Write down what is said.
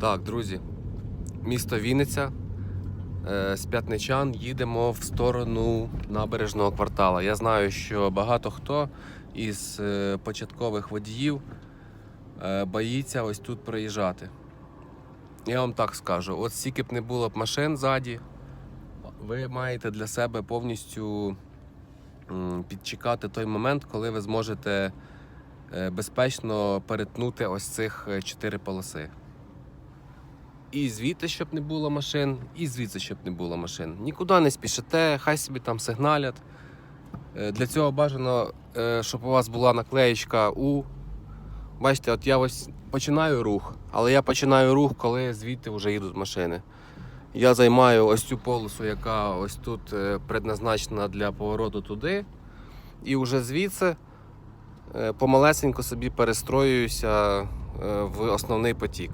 Так, друзі, місто Вінниця. Е, З П'ятничан їдемо в сторону набережного квартала. Я знаю, що багато хто із е, початкових водіїв е, боїться ось тут проїжджати. Я вам так скажу: от стільки б не було б машин ззаді, ви маєте для себе повністю підчекати той момент, коли ви зможете безпечно перетнути ось цих чотири полоси. І звідти, щоб не було машин, і звідси, щоб не було машин. Нікуди не спішите, хай собі там сигналять. Е, Для цього бажано, е, щоб у вас була наклеєчка У. Бачите, от я ось починаю рух, але я починаю рух, коли звідти вже їдуть машини. Я займаю ось цю полосу, яка ось тут е, предназначена для повороту туди. І вже звідси помалесенько собі перестроююся в основний потік.